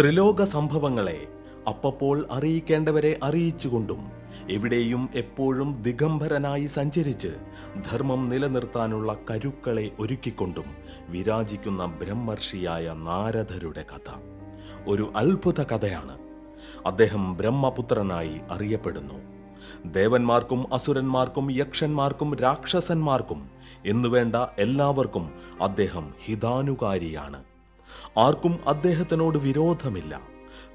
ത്രിലോക സംഭവങ്ങളെ അപ്പപ്പോൾ അറിയിക്കേണ്ടവരെ അറിയിച്ചുകൊണ്ടും എവിടെയും എപ്പോഴും ദിഗംബരനായി സഞ്ചരിച്ച് ധർമ്മം നിലനിർത്താനുള്ള കരുക്കളെ ഒരുക്കിക്കൊണ്ടും വിരാജിക്കുന്ന ബ്രഹ്മർഷിയായ നാരദരുടെ കഥ. ഒരു അത്ഭുത കഥയാണ്. അദ്ദേഹം ബ്രഹ്മപുത്രനായി അറിയപ്പെടുന്നു. ദേവന്മാർക്കും അസുരന്മാർക്കും യക്ഷന്മാർക്കും രാക്ഷസന്മാർക്കും എന്നുവേണ്ട എല്ലാവർക്കും അദ്ദേഹം ഹിതാനുകാരിയാണ്. ആർക്കും അദ്ദേഹത്തിനോട് വിരോധമില്ല.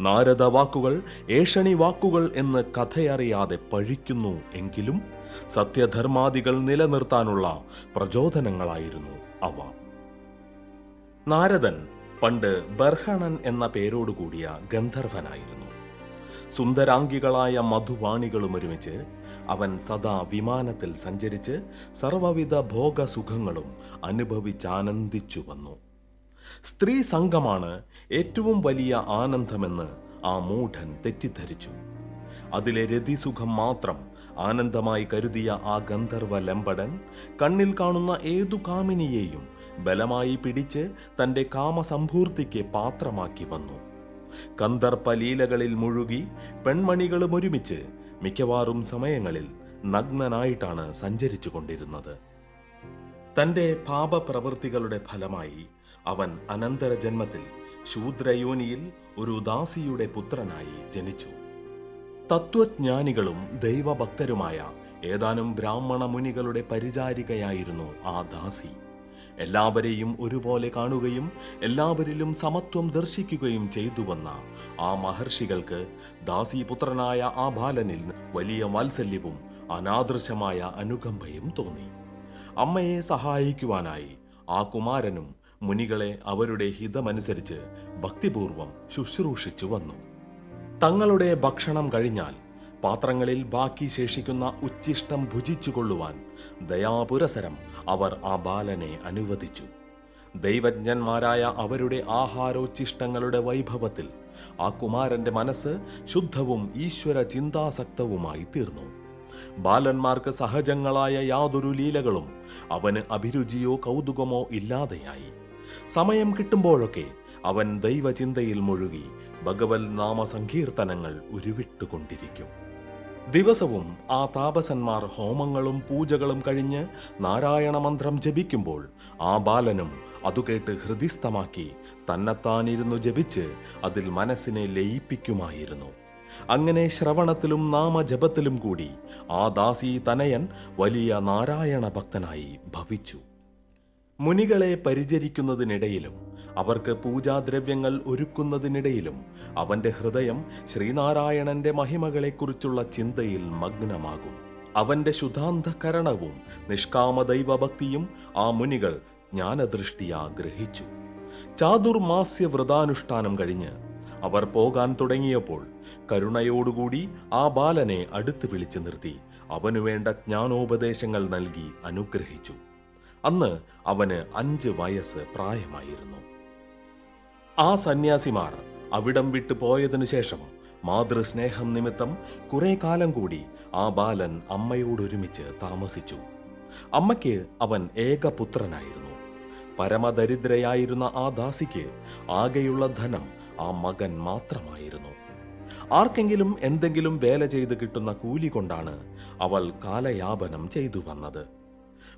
നാരദ വാക്കുകൾ ഏഷണി വാക്കുകൾ എന്ന് കഥയറിയാതെ പഴിക്കുന്നു എങ്കിലും സത്യധർമാദികൾ നിലനിർത്താനുള്ള പ്രചോദനങ്ങളായിരുന്നു അവ. നാരദൻ പണ്ട് ബർഹണൻ എന്ന പേരോടുകൂടിയ ഗന്ധർവനായിരുന്നു. സുന്ദരാംഗികളായ മധുവാണികളും ഒരുമിച്ച് അവൻ സദാ വിമാനത്തിൽ സഞ്ചരിച്ച് സർവവിധ ഭോഗസുഖങ്ങളും അനുഭവിച്ചാനന്ദിച്ചു വന്നു സ്ത്രീ സംഘമാണ് ഏറ്റവും വലിയ ആനന്ദമെന്ന് ആ മൂഢൻ തെറ്റിദ്ധരിച്ചു. അതിലെ രതിസുഖം മാത്രം ആനന്ദമായി കരുതിയ ആ ഗന്ധർവ ലംബടൻ കണ്ണിൽ കാണുന്ന ഏതു കാമിനിയെയും ബലമായി പിടിച്ച് തന്റെ കാമസമ്പൂർത്തിക്ക് പാത്രമാക്കി വന്നു. കന്ദർപ്പ ലീലകളിൽ മുഴുകി പെൺമണികളും ഒരുമിച്ച് മിക്കവാറും സമയങ്ങളിൽ നഗ്നനായിട്ടാണ് സഞ്ചരിച്ചു കൊണ്ടിരുന്നത് തന്റെ പാപപ്രവൃത്തികളുടെ ഫലമായി അവൻ അനന്തര ജന്മത്തിൽ ശൂദ്രയോനിയിൽ ഒരു ദാസിയുടെ പുത്രനായി ജനിച്ചു. തത്വജ്ഞാനികളും ദൈവഭക്തരുമായ ഏതാനും ബ്രാഹ്മണ മുനികളുടെ പരിചാരികയായിരുന്നു ആ ദാസി. എല്ലാവരെയും ഒരുപോലെ കാണുകയും എല്ലാവരിലും സമത്വം ദർശിക്കുകയും ചെയ്തു വന്ന ആ മഹർഷികൾക്ക് ദാസീപുത്രനായ ആ ബാലനിൽ വലിയ വാത്സല്യവും അനാദൃശമായ അനുകമ്പയും തോന്നി. അമ്മയെ സഹായിക്കുവാനായി ആ കുമാരനും മുനികളെ അവരുടെ ഹിതമനുസരിച്ച് ഭക്തിപൂർവം ശുശ്രൂഷിച്ചു വന്നു. തങ്ങളുടെ ഭക്ഷണം കഴിഞ്ഞാൽ പാത്രങ്ങളിൽ ബാക്കി ശേഷിക്കുന്ന ഉച്ചിഷ്ടം ഭുജിച്ചുകൊള്ളുവാൻ ദയാപുരസരം അവർ ആ ബാലനെ അനുവദിച്ചു. ദൈവജ്ഞന്മാരായ അവരുടെ ആഹാരോച്ചിഷ്ടങ്ങളുടെ വൈഭവത്തിൽ ആ കുമാരന്റെ മനസ്സ് ശുദ്ധവും ഈശ്വര ചിന്താസക്തവുമായി തീർന്നു. ബാലന്മാർക്ക് സഹജങ്ങളായ യാതൊരു ലീലകളും അവന് അഭിരുചിയോ കൗതുകമോ ഇല്ലാതെയായി. സമയം കിട്ടുമ്പോഴൊക്കെ അവൻ ദൈവചിന്തയിൽ മുഴുകി ഭഗവത് നാമസങ്കീർത്തനങ്ങൾ ഉരുവിട്ടുകൊണ്ടിരിക്കും. ദിവസവും ആ താപസന്മാർ ഹോമങ്ങളും പൂജകളും കഴിഞ്ഞ് നാരായണ മന്ത്രം ജപിക്കുമ്പോൾ ആ ബാലനും അതു കേട്ട് ഹൃദിസ്ഥമാക്കി തന്നെത്താനിരുന്നു ജപിച്ച് അതിൽ മനസ്സിനെ ലയിപ്പിക്കുമായിരുന്നു. അങ്ങനെ ശ്രവണത്തിലും നാമജപത്തിലും കൂടി ആ ദാസി തനയൻ വലിയ നാരായണ ഭക്തനായി ഭവിച്ചു. മുനികളെ പരിചരിക്കുന്നതിനിടയിലും അവർക്ക് പൂജാദ്രവ്യങ്ങൾ ഒരുക്കുന്നതിനിടയിലും അവന്റെ ഹൃദയം ശ്രീനാരായണന്റെ മഹിമകളെക്കുറിച്ചുള്ള ചിന്തയിൽ മഗ്നമാകും. അവന്റെ ശുദ്ധാന്തകരണവും നിഷ്കാമദൈവഭക്തിയും ആ മുനികൾ ജ്ഞാനദൃഷ്ടിയാ ഗ്രഹിച്ചു. ചാതുർമാസ്യ വ്രതാനുഷ്ഠാനം കഴിഞ്ഞ് അവർ പോകാൻ തുടങ്ങിയപ്പോൾ കരുണയോടുകൂടി ആ ബാലനെ അടുത്ത് വിളിച്ചു നിർത്തി. അവനു വേണ്ട ജ്ഞാനോപദേശങ്ങൾ നൽകി അനുഗ്രഹിച്ചു. അന്ന് അവന് അഞ്ച് വയസ്സ് പ്രായമായിരുന്നു. ആ സന്യാസിമാർ അവിടം വിട്ടു പോയതിനു ശേഷം മാതൃസ്നേഹം നിമിത്തം കുറെ കാലം കൂടി ആ ബാലൻ അമ്മയോടൊരുമിച്ച് താമസിച്ചു. അമ്മയ്ക്ക് അവൻ ഏകപുത്രനായിരുന്നു പരമദരിദ്രയായിരുന്ന ആ ദാസിക്ക് ആകെയുള്ള ധനം ആ മകൻ മാത്രമായിരുന്നു. ആർക്കെങ്കിലും എന്തെങ്കിലും വേല ചെയ്ത് കിട്ടുന്ന കൂലി കൊണ്ടാണ് അവൾ കാലയാപനം ചെയ്തു വന്നത്.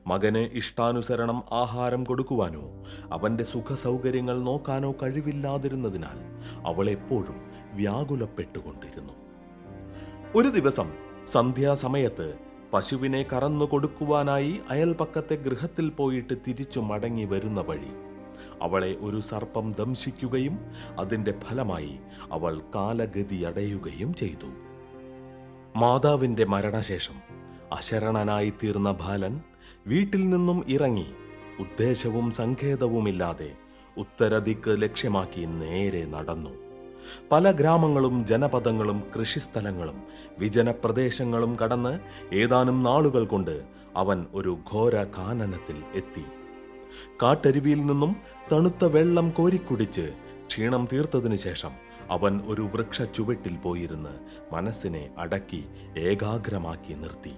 മകന് ഇഷ്ടാനുസരണം ആഹാരം കൊടുക്കുവാനോ അവന്റെ സുഖസൗകര്യങ്ങൾ നോക്കാനോ കഴിവില്ലാതിരുന്നതിനാൽ അവൾ എപ്പോഴും വ്യാകുലപ്പെട്ടുകൊണ്ടിരുന്നു. ഒരു ദിവസം സന്ധ്യാസമയത്ത് പശുവിനെ കറന്നു കൊടുക്കുവാനായി അയൽപക്കത്തെ ഗൃഹത്തിൽ പോയിട്ട് തിരിച്ചു മടങ്ങി വരുന്ന വഴി അവളെ ഒരു സർപ്പം ദംശിക്കുകയും അതിന്റെ ഫലമായി അവൾ കാലഗതി അടയുകയും ചെയ്തു. മാതാവിന്റെ മരണശേഷം അശരണനായി തീർന്ന ബാലൻ വീട്ടിൽ നിന്നും ഇറങ്ങി ഉദ്ദേശവും സങ്കേതവുമില്ലാതെ ഉത്തരദിക്ക് ലക്ഷ്യമാക്കി നേരെ നടന്നു. പല ഗ്രാമങ്ങളും ജനപദങ്ങളും കൃഷിസ്ഥലങ്ങളും വിജനപ്രദേശങ്ങളും കടന്ന് ഏതാനും നാളുകൾ കൊണ്ട് അവൻ ഒരു ഘോര കാനനത്തിൽ എത്തി. കാട്ടരുവിയിൽ നിന്നും തണുത്ത വെള്ളം കോരിക്കുടിച്ച് ക്ഷീണം തീർത്തതിനു ശേഷം അവൻ ഒരു വൃക്ഷ ചുവട്ടിൽ പോയിരുന്ന് മനസ്സിനെ അടക്കി ഏകാഗ്രമാക്കി നിർത്തി.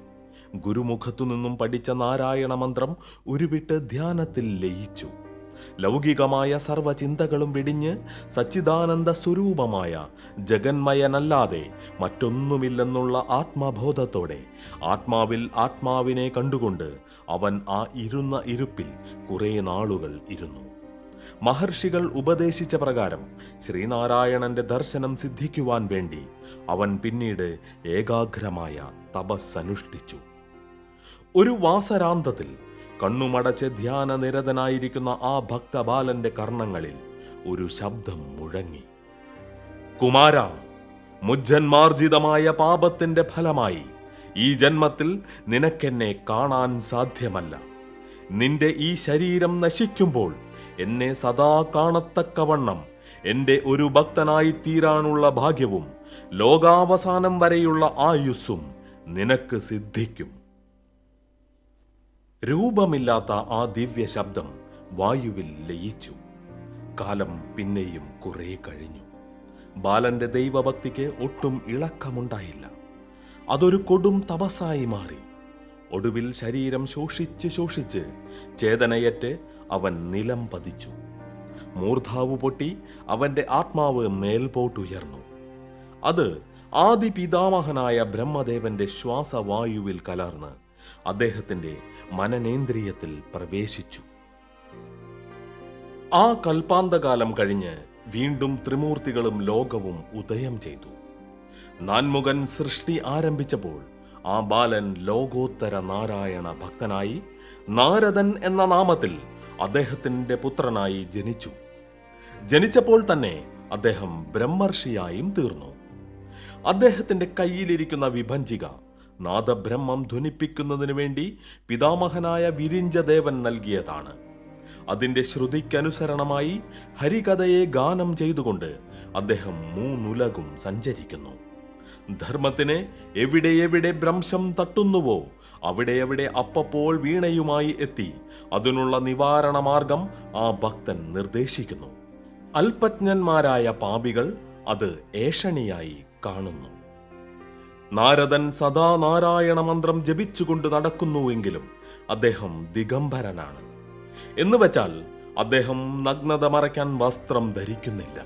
ഗുരുമുഖത്തു നിന്നും പഠിച്ച നാരായണ മന്ത്രം ഉരുവിട്ട് ധ്യാനത്തിൽ ലയിച്ചു. ലൗകികമായ സർവചിന്തകളും വിടിഞ്ഞ് സച്ചിദാനന്ദ സ്വരൂപമായ ജഗന്മയനല്ലാതെ മറ്റൊന്നുമില്ലെന്നുള്ള ആത്മബോധത്തോടെ ആത്മാവിൽ ആത്മാവിനെ കണ്ടുകൊണ്ട് അവൻ ആ ഇരുന്ന ഇരുപ്പിൽ കുറേ നാളുകൾ ഇരുന്നു. മഹർഷികൾ ഉപദേശിച്ച പ്രകാരം ശ്രീനാരായണന്റെ ദർശനം സിദ്ധിക്കുവാൻ വേണ്ടി അവൻ പിന്നീട് ഏകാഗ്രമായ തപസ്സനുഷ്ഠിച്ചു. ഒരു വാസരാന്തത്തിൽ കണ്ണുമടച്ച് ധ്യാന നിരതനായിരിക്കുന്ന ആ ഭക്തബാലന്റെ കർണങ്ങളിൽ ഒരു ശബ്ദം മുഴങ്ങി. കുമാര മുജ്ജന്മാർജിതമായ പാപത്തിന്റെ ഫലമായി ഈ ജന്മത്തിൽ നിനക്കെന്നെ കാണാൻ സാധ്യമല്ല. നിന്റെ ഈ ശരീരം നശിക്കുമ്പോൾ എന്നെ സദാ കാണത്തക്കവണ്ണം എന്റെ ഒരു ഭക്തനായി തീരാനുള്ള ഭാഗ്യവും ലോകാവസാനം വരെയുള്ള ആയുസ്സും നിനക്ക് സിദ്ധിക്കും. രൂപമില്ലാത്ത ആ ദിവ്യ ശബ്ദം വായുവിൽ ലയിച്ചു. കാലം പിന്നെയും കുറേ കഴിഞ്ഞു. ബാലന്റെ ദൈവഭക്തിക്ക് ഒട്ടും ഇളക്കമുണ്ടായില്ല. അതൊരു കൊടും തപസ്സായി മാറി. ഒടുവിൽ ശരീരം ശോഷിച്ച് ശോഷിച്ച് ചേതനയറ്റ് അവൻ നിലം പതിച്ചു. മൂർധാവ് പൊട്ടി അവന്റെ ആത്മാവ് മേൽപോട്ടുയർന്നു. അത് ആദിപിതാമഹനായ ബ്രഹ്മദേവന്റെ ശ്വാസവായുവിൽ കലർന്ന് അദ്ദേഹത്തിന്റെ മനനേന്ദ്രിയത്തിൽ പ്രവേശിച്ചു. ആ കൽപ്പാന്തകാലം കഴിഞ്ഞ് വീണ്ടും ത്രിമൂർത്തികളും ലോകവും ഉദയം ചെയ്തു. നാൻമുഖൻ സൃഷ്ടി ആരംഭിച്ചപ്പോൾ ആ ബാലൻ ലോകോത്തര നാരായണ ഭക്തനായി നാരദൻ എന്ന നാമത്തിൽ അദ്ദേഹത്തിന്റെ പുത്രനായി ജനിച്ചു. ജനിച്ചപ്പോൾ തന്നെ അദ്ദേഹം ബ്രഹ്മർഷിയായും തീർന്നു. അദ്ദേഹത്തിന്റെ കയ്യിലിരിക്കുന്ന വിഭഞ്ചിക നാദബ്രഹ്മം ധ്വനിപ്പിക്കുന്നതിനു വേണ്ടി പിതാമഹനായ വിരിഞ്ചദേവൻ നൽകിയതാണ്. അതിന്റെ ശ്രുതിക്കനുസരണമായി ഹരികഥയെ ഗാനം ചെയ്തുകൊണ്ട് അദ്ദേഹം മൂന്നുലകും സഞ്ചരിക്കുന്നു. ധർമ്മത്തിന് എവിടെ എവിടെ ഭ്രംശം തട്ടുന്നുവോ അവിടെ എവിടെ അപ്പപ്പോൾ വീണയുമായി എത്തി അതിനുള്ള നിവാരണ മാർഗം ആ ഭക്തൻ നിർദ്ദേശിക്കുന്നു. അല്പജ്ഞന്മാരായ പാപികൾ അത് ഏഷണിയായി കാണുന്നു. നാരദൻ സദാ നാരായണ മന്ത്രം ജപിച്ചുകൊണ്ട് നടക്കുന്നുവെങ്കിലും അദ്ദേഹം ദിഗംബരനാണ്. എന്ന് വെച്ചാൽ അദ്ദേഹം നഗ്നത മറയ്ക്കാൻ വസ്ത്രം ധരിക്കുന്നില്ല.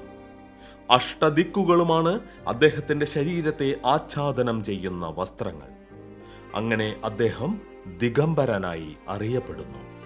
അഷ്ടദിക്കുകളുമാണ് അദ്ദേഹത്തിന്റെ ശരീരത്തെ ആച്ഛാദനം ചെയ്യുന്ന വസ്ത്രങ്ങൾ. അങ്ങനെ അദ്ദേഹം ദിഗംബരനായി അറിയപ്പെടുന്നു.